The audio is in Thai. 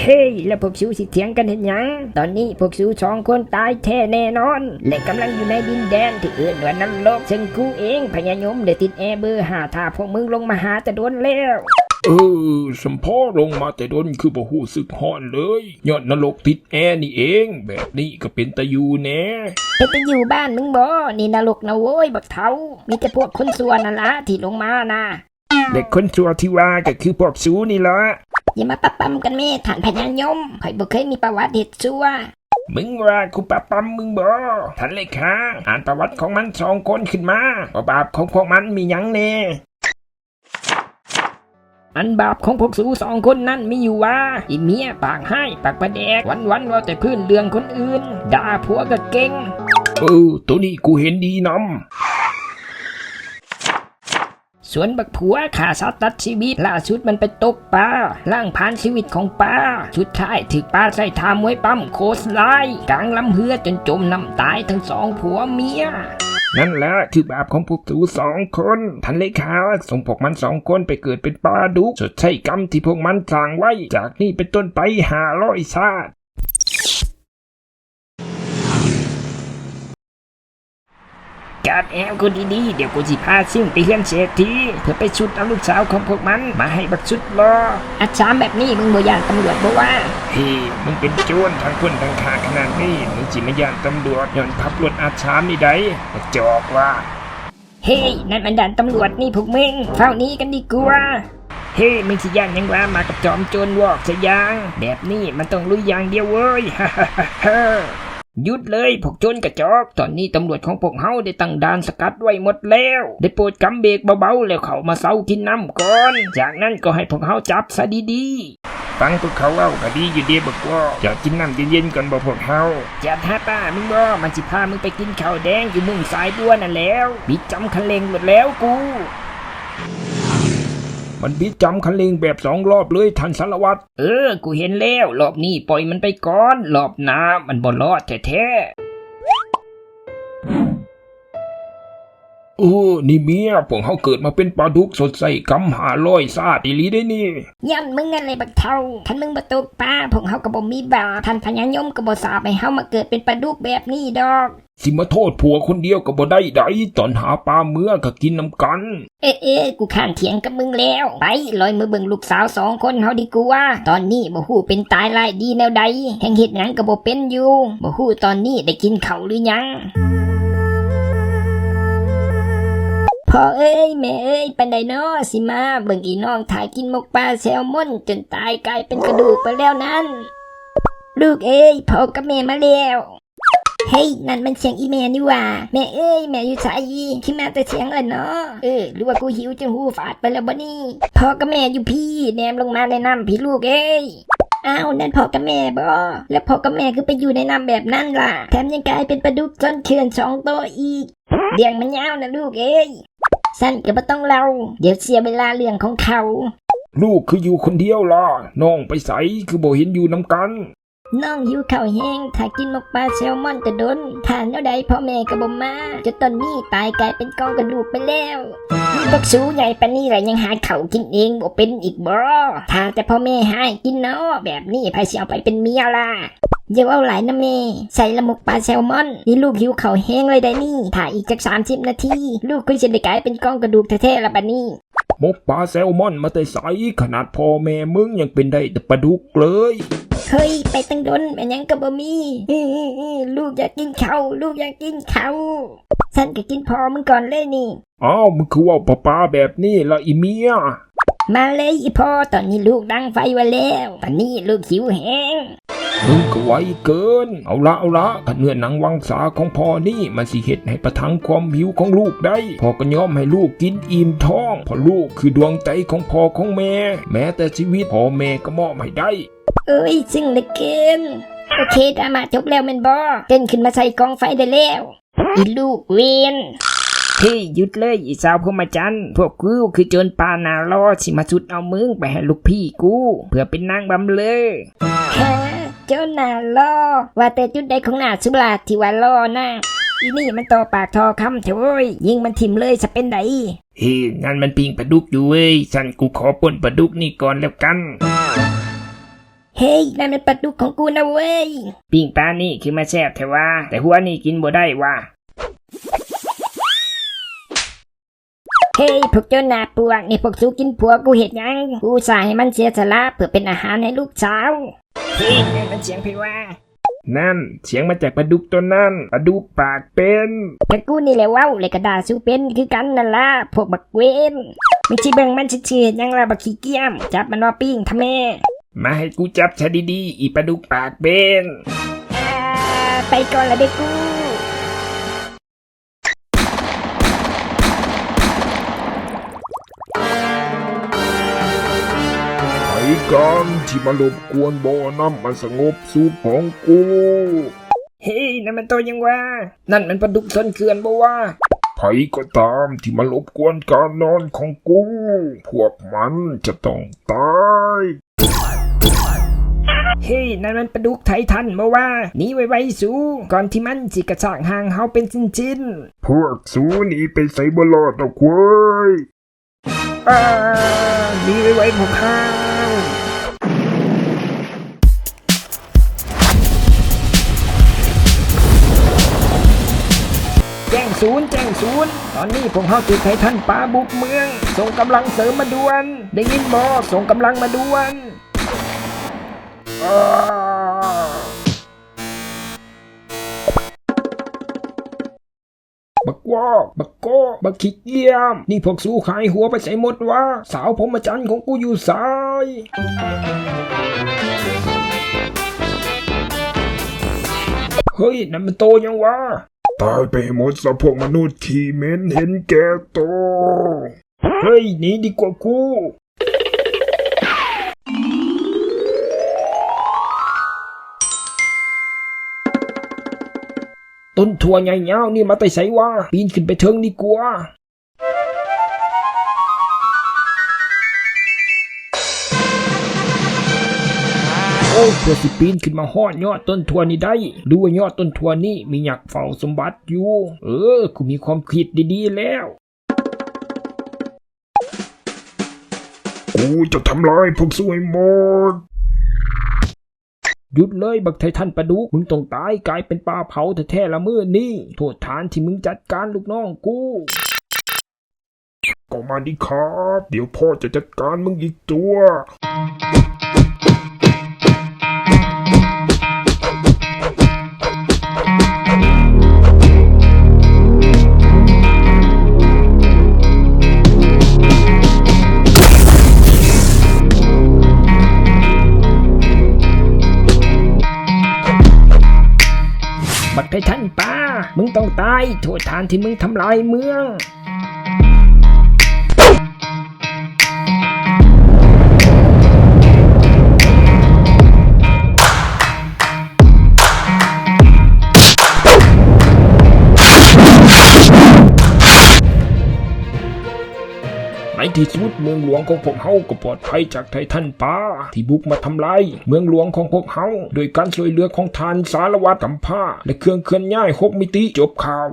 เฮ้ย แล้วพวกซูสิเถียงกันเห็นยัง ตอนนี้พวกซูสองคนตายแท้แน่นอน และกำลังอยู่ในดินแดนที่เอื่นว่านรกซึ่งกูเองพญายมได้ติดแอร์เบอร์หาถ้าพวกมึงลงมาหาแต่โดนแล้วเออสมพอลงมาแต่ดนคือบ่ฮู้สึกฮ้อนเลยยอดนรกติดแอร์นี่เอง แบบนี้ก็เป็นตะยูแหน่ไปไปอยู่บ้านมึงบ่นี่นรกนะโว้ยบักเทามีแต่พวกคนส่วนนั่นละที่ลงมานะเด็กคนชั่วที่ว่าก็คือพวกสูนี่ละ อย่ามาปะปั๊มกันแม่ฐานพญายมข่อยบ่เคยมีประวัติเด็ดซัวมึงว่ากูปะปั๊มมึงบ่ทันเลยค่ะอ่านประวัติของมันสองคนขึ้นมาว่าบาปของพวกมันมีหยังแน่อันบาปของพวกสูสองคนนั้นมีอยู่ว่าอีเมียปากให้ปากประแดกวันวันๆว่าแต่พื้นเรื่องคนอื่น ด่าผัวก็เก่งเออตัวนี้กูเห็นดีนำ สวนบักผัวขาสัตว์ตัดชีวิตล่าสุดมันไปตกปลาล่างผ่านชีวิตของปลาสุดท้ายถึกปลาใส่ทามไว้ปั๊มโคสไลกลางลำเฮือจนจมน้ำตายทั้งสองผัวเมียนั่นแหละคือบาปของพวกสูสองคนทันเลยค่ะส่งพวกมันสองคนไปเกิดเป็นปลาดุกชดใช้กรรมที่พวกมันสร้างไว้ จากนี้เป็นต้นไปหาร้อยชาติ การแอลกูดีๆเดี๋ยวกูสิพาซิ่งไปเฮือนเศรษฐีเพื่อไปชุดเอาลูกสาวของพวกมันมาให้บักชุดรออาชามแบบนี้มึงบ่ยานตำรวจบ่ว่าเฮ้ยมึงเป็นโจรทั้งคนทั้งขาขนาดนี้มึงจิมายานตำรวจย้อนพับรถอาชามนี่ได้จอกว่าเฮ้ยนั่นมันด่านตำรวจนี่พวกมึงเฝ้านี้กันดีกว่าเฮ้ยมึงสิย่านยังว่ามากับจอมโจรวอกสยาง แบบนี้มันต้องลุยอย่างเดียวเว้ยฮ่าฮ่าฮ่าฮ่าห ยุดเลยพวกโจรกระจอก ตอนนี้ตำรวจของพวกเฮาได้ตั้งด่านสกัดไว้หมดแล้ว ได้โปรดกำเบรกเบาๆ แล้วเข้ามาเซากินน้ำก่อน จากนั้นก็ให้พวกเฮาจับซะดีๆ ฟังพวกเขาเล่าก็ดีอยู่เดีบอกว่าจะกินน้ำเย็นๆก่อนบ่พวกเฮาจัดฮาป้ามึงบ่มันสิพามึงไปกินข้าวแดงอยู่มุ่งสายด้วนนั่นแล้วบิดจำคันเลงหมดแล้วกู มันบิจำคันเลงแบบสองรอบเลยทันสารวัตร เออ กูเห็นแล้ว รอบนี้ปล่อยมันไปก่อน รอบหน้ามันบ่รอดแท้ โอ้นี่เมียพวกเฮาเกิดมาเป็นปลาดุกสดใสกำหาร้อยซาดอีหลีได้นี่ๆยันมึงอะไรบักเท่าคันมึงบ่ตกปลาพวกเฮาก็บ่มีบาปท่านพญายมก็บ่สาบให้เฮามาเกิดเป็นปลาดุกแบบนี้ดอก สิมาโทษผัวคนเดียวก็บ่ได้ไดตอนหาปลาเมื่อก็กินน้ำกัน เอ๊ะเอ๊ะกูข้านเถียงกับมึงแล้ว ไปลอยมือเบิ่งลูกสาวสองคนเฮาดีกว่า ตอนนี้บ่ฮู้เป็นตายร้ายดีแนวใดแห่งเฮ็ดหยังก็บ่เป็นอยู่บ่ฮู้ตอนนี้ได้กินข้าวหรือยัง พ่อเอ้ยแม่เอ้ยปันไดนอสิมาเบิ่งอีน้องถ่ายกินหมกปลาแซลมอนจนตายกลายเป็นกระดูกไปแล้วนั้น ลูกเอ้ยพ่อกับแม่มาแล้วเฮ้ยนั่นมันเสียงอีแม่นี่ว่า แม่เอ้ยแม่อยู่ไสที่มาแต่เสียงเลยเนาะเออหรือว่ากูหิวจนหูฝาดไปแล้วบ่นี่พ่อกับแม่อยู่พี่แนมลงมาในน้ำพี่ลูกเอ้ยอ้าวนั่นพ่อกับแม่บ่แล้วพ่อกับแม่คือไปอยู่ในน้ำแบบนั้นล่ะ แถมยังกลายเป็นปลาดุกจนเขื่อนสองตัวอีกเลี้ยงมันยาวนะลูกเอ้ย สั้นก็บ่ต้องเล่า เดี๋ยวเสียเวลาเรื่องของเขา ลูกคืออยู่คนเดียวล่ะน้องไปใสคือบ่เห็นอยู่น้ำกันน้องหิวข้าวแห้งถ้ากินหมกปลาแซลมอนจะโดนทานแล้วใดพ่อแม่ก็บ่มาจนตอนนี้ตายกลายเป็นกองกระดูกไปแล้วนี่บักสูใหญ่ปานนี้แหละยังหาข้าวกินเองบ่เป็นอีกบ่ถ้าแต่พ่อแม่ให้กินเนาะแบบนี้ไผสิเอาไปเป็นเมียล่ะ อย่าเอาหลายนะแม่ใส่ละหมกปลาแซลมอน นี่ลูกหิวข้าวแห้งเลยได้นี่ถ้าอีกจัก30นาที ลูกก็จะได้กลายเป็นกองกระดูกแท้ๆละบัดนี้มกปลาแซลมอนมาแต่ใสขนาดพ่อแม่มึงยังเป็นได้แต่ปลาดุกเลย เฮ้ย ไปตั้งดนแม่ยังก็บ่มีอื้ออื้ออื้อลูกอยากกินข้าวลูกอยากกินข้าวฉันก็กินพอมึงก่อนเลยนี่อ้าวมึงคือว่าปลาปลาแบบนี้ละอีเมียมาเลยอีพ่อตอนนี้ลูกดังไฟไว้แล้วตอนนี้ลูกหิวแห้ง มึงก็ไวเกิน เอาละเอาละกันเนื้อหนังวังสาของพ่อนี่มันสิเฮ็ดให้ประทังความหิวของลูกได้พ่อก็ยอมให้ลูกกินอิ่มท้องเพราะลูกคือดวงใจของพ่อของแม่ แม้แต่ชีวิตพ่อแม่ก็มอบให้ได้ เอ้ยซึ่งเหลือเกินโอเคดรามาจบแล้วแมันบอเต้นขึ้นมาใส่กองไฟได้แล้วอีลูกเวนเฮ้ยหยุดเลยอีสาวพรหมจันทรย์พวกกูคือโจรป่าหนาลอสิมาสุดเอามึงไปให้ลูกพี่กู เพื่อเป็นนางบำเลยฮะ เจ้าหน้าล่อว่าแต่จุดใดของหน้าสุราที่ว่าล่อนะอีนี่มันต่อปากทอคำเถอะเว้ยยิงมันทิมเลยจะเป็นไดเฮ้ยงั้นมันปิงปลาดุกอยู่เว้ยฉันกูขอป่นปลาดุกนี่ก่อนแล้วกันเฮ้ยนั่นมันปลาดุกของกูนะเว้ย ปิ้งปลานี่คือมาแซ่บแต่ว่า แต่หัวนี่กินบ่ได้ว่า เฮ้ยพวกเจ้าหน้าปวกนี่พวกสู้กินผัวกูเห็ดหยัง กูสาให้มันเสียสละเพื่อเป็นอาหารให้ลูกสาว เฮ้ยนั่นมันเสียงพี่ว่า นั่นเสียงมาจากปลาดุกตัวนั่นปลาดุกปากเป็นแต่กูนี่แหละเว้าเลยกระดาสู้เป็นคือกันนั่นล่ะพวกบักเวนมึงชิเบิ่งมันชื่อๆเฮ็ดหยังล่ะบักขี้เกียม จับมันว่าปิ้งทำแม่ มาให้กูจับชะดีๆอีปลาดุกปากเป็นอ่าไปก่อนละเด็กกู กันที่มารบกวนบ่อน้ำมันสงบสุขของกู เฮ้ยนั่นมันตัวยังว่านั่นมันปลาดุกซนเขื่อนบ่ว่าไผก็ตามที่มารบกวนการนอนของกู พวกมันจะต้องตาย เฮ้ยนั่นมันปลาดุกไททันบ่ว่าหนีไวๆสูก่อนที่มันสิกระชากหางเฮาเป็นชิ้นพวกสูหนีไปใส่บลอดดอกเว้ยๆอ่าหนีไวๆพวกข้า แจ้งศูนย์แจ้งศูนย์ตอนนี้พวกเขาถูกไททันปลาบุกเมือง ส่งกำลังเสริมมาด่วน ได้ยินบอส่งกำลังมาด่วนบักวอกบักโก้บักขิกเยี่ยม นี่พวกสู้ขายหัวไปใส่หมดวะสาวผมอาจารย์ของกูอยู่สายเฮ้ยนั่นมันโตยังวะ ตายไปหมดสะพวกมนุษย์ขี่เหม็นเห็นแก่ตัวเฮ้ยหนีดีกว่ากูต้นถั่วใหญ่เงานี่มาไต่ใส่วะปีนขึ้นไปเทิงดีกว่า เพื่อสิปีนขึ้นมาหอดยอดต้นถั่วนี่ได้ดูว่ายอดต้นถั่วนี่มีหยักเฝ้าสมบัติอยู่ เออกูมีความคิดดีๆแล้วกูจะทำลายพวกสวยหมดหยุดเลยบักไททันปลาดุกมึงต้องตายกลายเป็นปลาเผาแท้ๆละมือนี่โทษฐานที่มึงจัดการลูกน้องกูก็มาดิครับ เดี๋ยวพ่อจะจัดการมึงอีกตัว บักไททันป้า มึงต้องตายโทษฐานที่มึงทำลายเมือง ที่สุดเมืองหลวงของพวกเฮาก็ปลอดภัยจากไททันป่าที่บุกมาทำลายเมืองหลวงของพวกเฮาโดยการช่วยเหลือของทานสารวัตรกำพร้าและเครื่องเคลื่อนย้ายหกมิติจบข่าว